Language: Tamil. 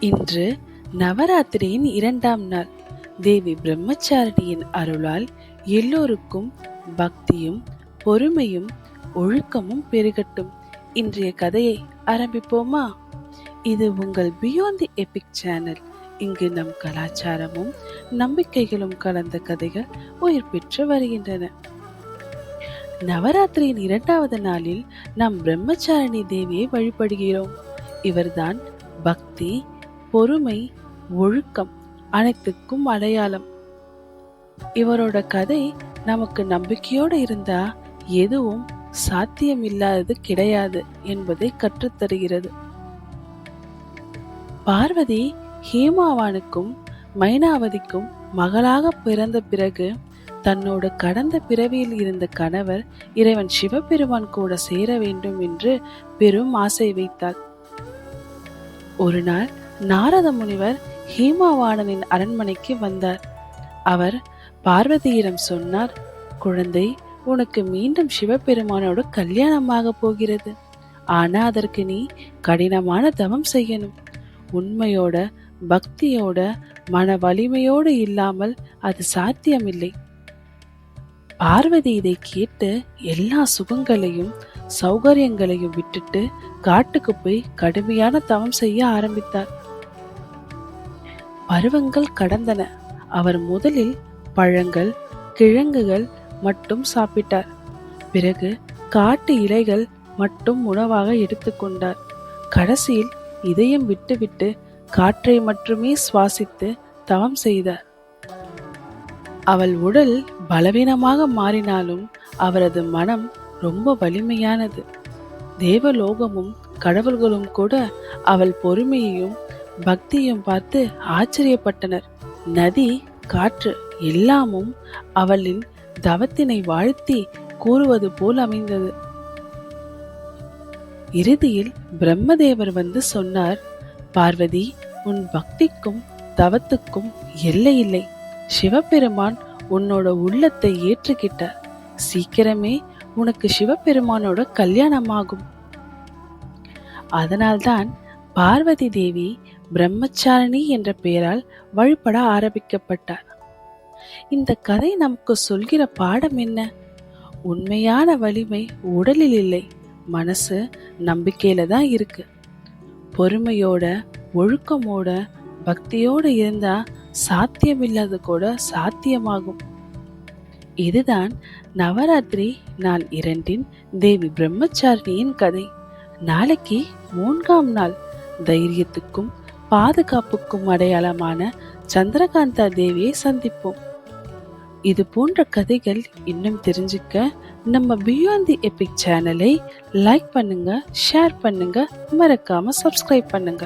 இன்று நவராத்திரியின் இரண்டாம் நாள். தேவி பிரம்மச்சாரிணியின் அருளால் எல்லோருக்கும் பக்தியும் பொறுமையும் ஒழுக்கமும் பெருகட்டும். இன்றைய கதையை ஆரம்பிப்போமா? இது உங்கள் பியாண்ட் தி எபிக் சேனல் இங்கு நம் கலாச்சாரமும் நம்பிக்கைகளும் கலந்த கதைகள் உயிர் பெற்று வருகின்றன. நவராத்திரியின் இரண்டாவது நாளில் நாம் பிரம்மச்சாரிணி தேவியை வழிபடுகிறோம். இவர்தான் பக்தி பொறுமை ஒழுக்கம் அனைத்துக்கும் அடையாளம். இவரோட கதை நமக்கு நம்பிக்கையோடு இருந்தா எதுவும் சாத்தியம் இல்லாதது கிடையாது என்பதை கற்றுத்தருகிறது. பார்வதி ஹேமாவானுக்கும் மைனாவதிக்கும் மகளாக பிறந்த பிறகு தன்னோட கடந்த பிறவியில் இருந்த கணவர் இறைவன் சிவபெருமான் கூட சேர வேண்டும் என்று பெரும் ஆசை வைத்தார் ஒரு நாள் நாரத முனிவர் ஹீமாவாணனின் அரண்மனைக்கு வந்தார். அவர் பார்வதியிடம் சொன்னார் குழந்தை உனக்கு மீண்டும் சிவபெருமானோடு கல்யாணமாக போகிறது. ஆனா அதற்கு நீ கடினமான தவம் செய்யணும். உண்மையோட பக்தியோட மன வலிமையோடு இல்லாமல் அது சாத்தியமில்லை. பார்வதி இதை கேட்டு எல்லா சுகங்களையும் சௌகரியங்களையும் விட்டுட்டு காட்டுக்கு போய் கடுமையான தவம் செய்ய ஆரம்பித்தார். பருவங்கள் கடந்தன. அவர் முதலில் பழங்கள் கிழங்குகள் மட்டும் சாப்பிட்டார். பிறகு காட்டு இலைகள் மட்டும் உணவாக எடுத்துக்கொண்டார் கடைசியில் இதயம் விட்டுவிட்டு காற்றை மட்டுமே சுவாசித்து தவம் செய்தார். அவள் உடல் பலவீனமாக மாறினாலும் அவரது மனம் ரொம்ப வலிமையானது. தேவலோகமும் கடவுள்களும் கூட அவள் பொறுமையையும் பக்தியும் பார்த்து ஆச்சரியப்பட்டனர். நதி காற்று எல்லாமும் அவளின் தவத்தினை வாழ்த்தி கூறுவது போல் அமைந்தது. இறுதியில் பிரம்மதேவர் வந்து சொன்னார் பார்வதி உன் பக்திக்கும் தவத்துக்கும் எல்லை இல்லை. சிவபெருமான் உன்னோட உள்ளத்தை ஏற்றுக்கிட்டார். சீக்கிரமே உனக்கு சிவபெருமானோட கல்யாணமாகும். அதனால்தான் பார்வதி தேவி பிரம்மச்சாரணி என்ற பெயரால் வழிபட ஆரம்பிக்கப்பட்டார். இந்த கதை நமக்கு சொல்கிற பாடம் என்ன? உண்மையான வலிமை உடலில் இல்லை மனசு நம்பிக்கையில தான் இருக்கு. பொறுமையோட ஒழுக்கமோட பக்தியோட இருந்தா சாத்தியமில்லாத கூட சாத்தியமாகும். இதுதான் நவராத்திரி நாள் இரண்டின் தேவி பிரம்மச்சாரிணியின் கதை. நாளைக்கு மூன்றாம் நாள் தைரியத்துக்கும் பாதுகாப்புக்கும் அடையாளமான சந்திரகாந்தா தேவியை சந்திப்போம். இது போன்ற கதைகள் இன்னும் தெரிஞ்சுக்க நம்ம பியாண்ட் தி எபிக் சேனலை லைக் பண்ணுங்க ஷேர் பண்ணுங்க மறக்காம சப்ஸ்கிரைப் பண்ணுங்க.